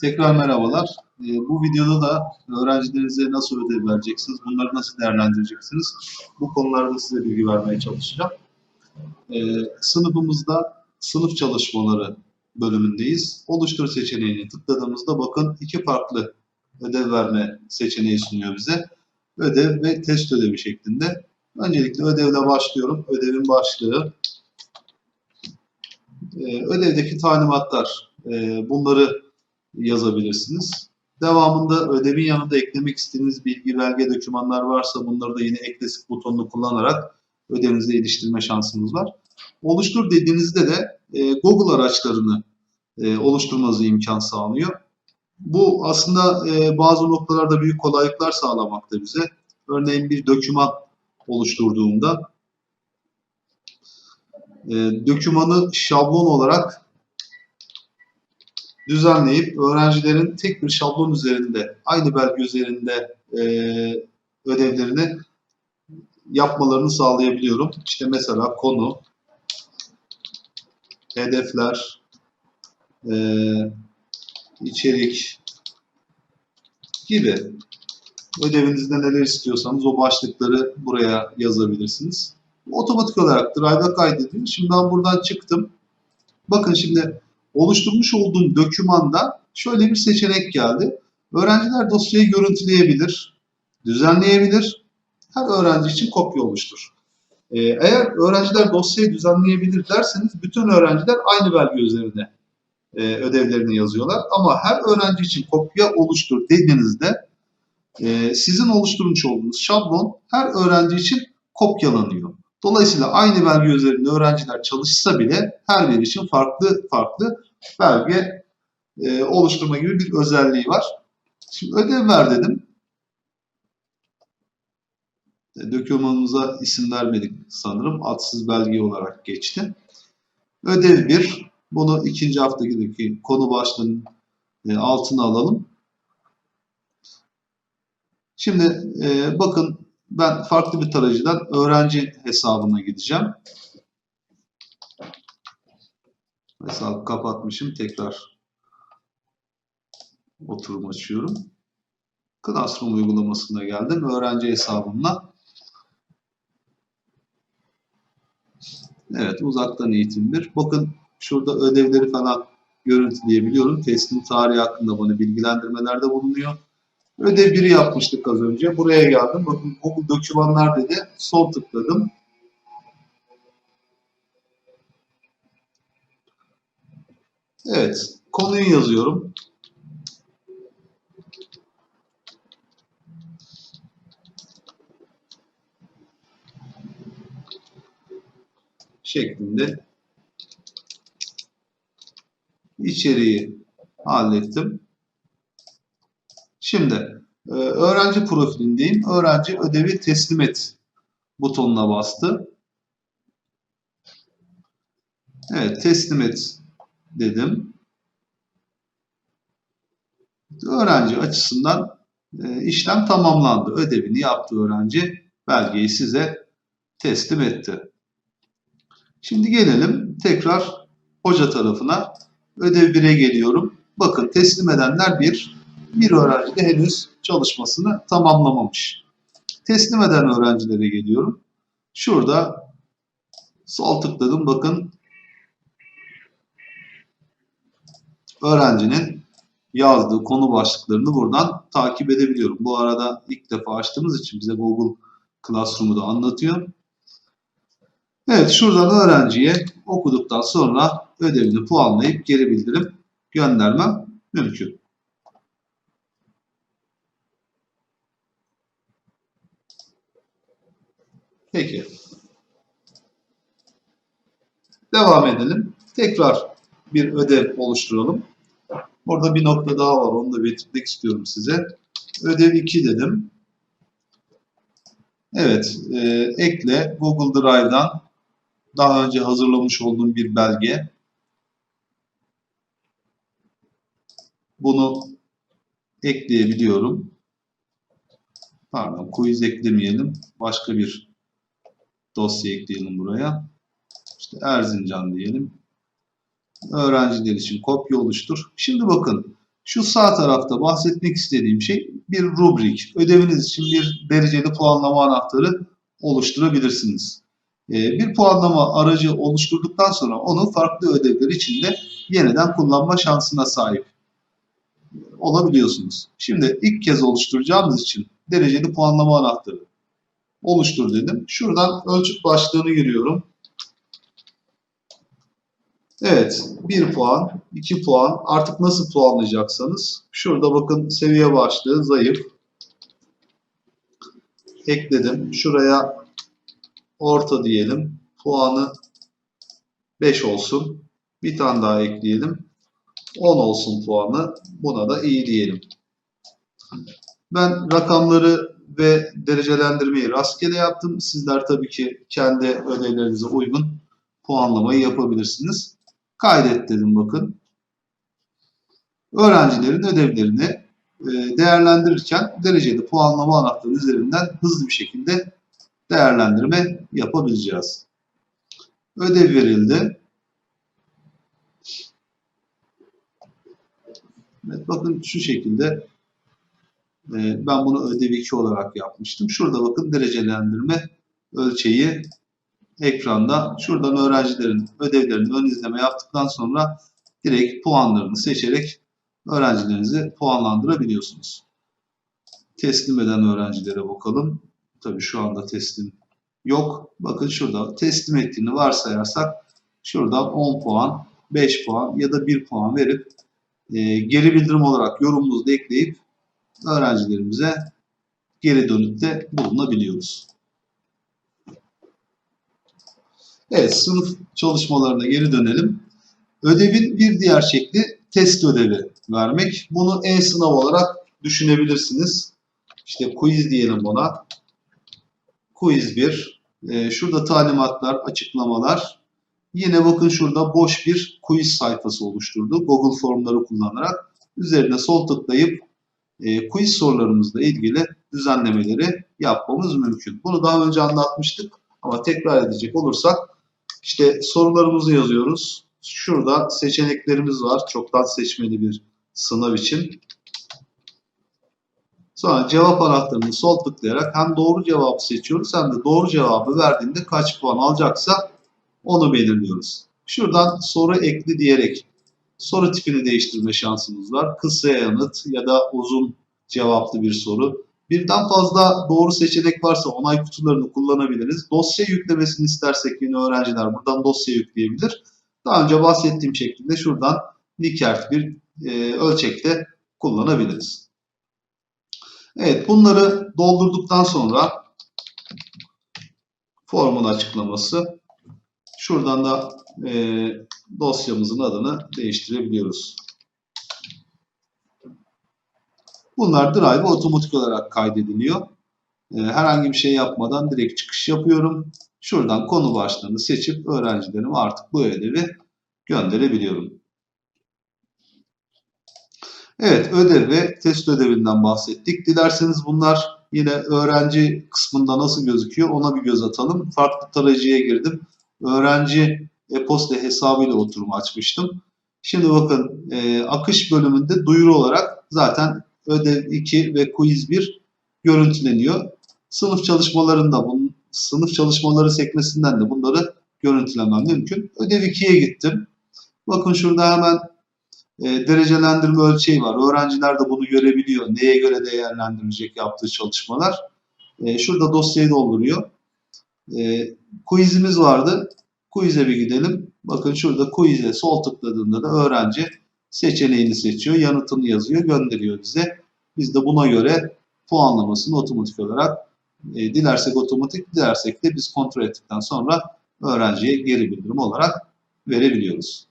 Tekrar merhabalar. Ee, Bu videoda da öğrencilerinize nasıl ödev vereceksiniz, bunları nasıl değerlendireceksiniz, bu konularda size bilgi vermeye çalışacağım. Ee, Sınıfımızda sınıf çalışmaları bölümündeyiz. Oluştur seçeneğini tıkladığımızda bakın iki farklı ödev verme seçeneği sunuyor bize. Ödev ve test ödevi şeklinde. Öncelikle ödevle başlıyorum. Ödevin başlığı. Ee, Ödevdeki talimatlar. Bunları yazabilirsiniz. Devamında ödevin yanında eklemek istediğiniz bilgi, belge, dokümanlar varsa bunları da yine eklesin butonunu kullanarak ödevinize iliştirme şansınız var. Oluştur dediğinizde de e, Google araçlarını e, oluşturmanızı imkan sağlıyor. Bu aslında e, bazı noktalarda büyük kolaylıklar sağlamakta bize. Örneğin bir doküman oluşturduğumda e, dokümanı şablon olarak düzenleyip öğrencilerin tek bir şablon üzerinde, aynı belge üzerinde e, ödevlerini yapmalarını sağlayabiliyorum. İşte mesela konu, hedefler, e, içerik gibi ödevinizde neler istiyorsanız o başlıkları buraya yazabilirsiniz. Otomatik olarak Drive'a kaydediyor. Şimdi ben buradan çıktım. Bakın şimdi oluşturmuş olduğum dokümanda şöyle bir seçenek geldi. Öğrenciler dosyayı görüntüleyebilir, düzenleyebilir. Her öğrenci için kopya oluştur. Ee, eğer öğrenciler dosyayı düzenleyebilir derseniz bütün öğrenciler aynı belge üzerine e, ödevlerini yazıyorlar. Ama her öğrenci için kopya oluştur dediğinizde e, sizin oluşturmuş olduğunuz şablon her öğrenci için kopyalanıyor. Dolayısıyla aynı belge üzerinde öğrenciler çalışsa bile her biri için farklı farklı belge e, oluşturma gibi bir özelliği var. Şimdi ödev ver dedim. E, Dokümanımıza isim vermedik sanırım. Adsız belge olarak geçti. Ödev 1. Bunu ikinci haftaki konu başlığının e, altına alalım. Şimdi e, bakın ben farklı bir tarayıcıdan öğrenci hesabına gideceğim. Hesabı kapatmışım. Tekrar oturum açıyorum. Classroom uygulamasına geldim. Öğrenci hesabımla. Evet uzaktan eğitim bir. Bakın şurada ödevleri falan görüntüleyebiliyorum. Teslim tarihi hakkında bana bilgilendirmelerde bulunuyor. Ödev 1'i yapmıştık az önce. Buraya geldim. Bakın Google dokümanlar dedi. Sol tıkladım. Evet. Konuyu yazıyorum. şeklinde içeriği hallettim. Şimdi e, öğrenci profilindeyim. Öğrenci ödevi teslim et butonuna bastı. Evet teslim et dedim. Öğrenci açısından e, işlem tamamlandı. Ödevini yaptı öğrenci. Belgeyi size teslim etti. Şimdi gelelim tekrar hoca tarafına. Ödev 1'e geliyorum. Bakın teslim edenler 1. Bir öğrenci de henüz çalışmasını tamamlamamış. Teslim eden öğrencilere geliyorum. Şurada sol tıkladım. Bakın öğrencinin yazdığı konu başlıklarını buradan takip edebiliyorum. Bu arada ilk defa açtığımız için bize Google Classroom'u da anlatıyor. Evet şuradan öğrenciye okuduktan sonra ödevini puanlayıp geri bildirim göndermem mümkün. Peki. Devam edelim. Tekrar bir ödev oluşturalım. Burada bir nokta daha var. Onu da belirtmek istiyorum size. Ödev 2 dedim. Evet. E, ekle Google Drive'dan daha önce hazırlamış olduğum bir belge. Bunu ekleyebiliyorum. Pardon, quiz eklemeyelim. Başka bir dosya ekleyelim buraya. İşte Erzincan diyelim. Öğrenciler için kopya oluştur. Şimdi bakın, Şu sağ tarafta bahsetmek istediğim şey bir rubrik. Ödeviniz için bir dereceli puanlama anahtarı oluşturabilirsiniz. Ee, Bir puanlama aracı oluşturduktan sonra onu farklı ödevler içinde yeniden kullanma şansına sahip olabiliyorsunuz. Şimdi ilk kez oluşturacağımız için dereceli puanlama anahtarı oluştur dedim. Şuradan ölçüt başlığını giriyorum. Evet, 1 puan, 2 puan. Artık nasıl puanlayacaksanız. Şurada bakın seviye başlığı zayıf. Ekledim. Şuraya orta diyelim. Puanı 5 olsun. Bir tane daha ekleyelim. 10 olsun puanı. Buna da iyi diyelim. Ben rakamları ve derecelendirmeyi rastgele yaptım. Sizler tabii ki kendi ödevlerinize uygun puanlamayı yapabilirsiniz. Kaydet dedim bakın. Öğrencilerin ödevlerini e, değerlendirirken dereceli puanlama anahtarı üzerinden hızlı bir şekilde değerlendirme yapabileceğiz. Ödev verildi. Evet, bakın şu şekilde e, ben bunu ödev 2 olarak yapmıştım. Şurada bakın derecelendirme ölçeği ekranda. Şuradan öğrencilerin ödevlerini ön izleme yaptıktan sonra direkt puanlarını seçerek öğrencilerinizi puanlandırabiliyorsunuz. Teslim eden öğrencilere bakalım. Tabii şu anda teslim yok. Bakın şurada teslim ettiğini varsayarsak şuradan 10 puan, 5 puan ya da 1 puan verip e, geri bildirim olarak yorumumuzu da ekleyip öğrencilerimize geri dönütte bulunabiliyoruz. Evet, sınıf çalışmalarına geri dönelim. Ödevin bir diğer şekli test ödevi vermek. Bunu e-sınav olarak düşünebilirsiniz. İşte quiz diyelim buna. Quiz 1. Ee, şurada talimatlar, açıklamalar. Yine bakın şurada boş bir quiz sayfası oluşturdu. Google formları kullanarak. Üzerine sol tıklayıp e, quiz sorularımızla ilgili düzenlemeleri yapmamız mümkün. Bunu daha önce anlatmıştık ama tekrar edecek olursak işte sorularımızı yazıyoruz. Şurada seçeneklerimiz var. Çoktan seçmeli bir sınav için. Sonra cevap anahtarını sol tıklayarak hem doğru cevabı seçiyoruz hem de doğru cevabı verdiğinde kaç puan alacaksa onu belirliyoruz. Şuradan soru ekli diyerek soru tipini değiştirme şansımız var. Kısa yanıt ya da uzun cevaplı bir soru. Birden fazla doğru seçenek varsa onay kutularını kullanabiliriz. Dosya yüklemesini istersek yine öğrenciler buradan dosya yükleyebilir. Daha önce bahsettiğim şekilde şuradan Likert bir e, ölçekte kullanabiliriz. Evet bunları doldurduktan sonra formun açıklaması şuradan da e, dosyamızın adını değiştirebiliyoruz. Bunlar Drive'a otomatik olarak kaydediliyor. Ee, herhangi bir şey yapmadan direkt çıkış yapıyorum. Şuradan konu başlığını seçip öğrencilerime artık bu ödevi gönderebiliyorum. Evet ödev ve test ödevinden bahsettik. Dilerseniz bunlar yine öğrenci kısmında nasıl gözüküyor ona bir göz atalım. Farklı tarayıcıya girdim. Öğrenci e-posta hesabıyla oturumu açmıştım. Şimdi bakın e, akış bölümünde duyuru olarak zaten ödev 2 ve quiz 1 görüntüleniyor. Sınıf çalışmalarında bunun sınıf çalışmaları sekmesinden de bunları görüntülemem mümkün. Ödev 2'ye gittim. Bakın şurada hemen e, derecelendirme ölçeği var. Öğrenciler de bunu görebiliyor. Neye göre değerlendirilecek yaptığı çalışmalar. E, şurada dosyayı dolduruyor. E, quizimiz vardı. Quiz'e bir gidelim. Bakın şurada quiz'e sol tıkladığında da öğrenci seçeneğini seçiyor, yanıtını yazıyor, gönderiyor bize. Biz de buna göre puanlamasını otomatik olarak e, dilersek otomatik, dilersek de biz kontrol ettikten sonra öğrenciye geri bildirim olarak verebiliyoruz.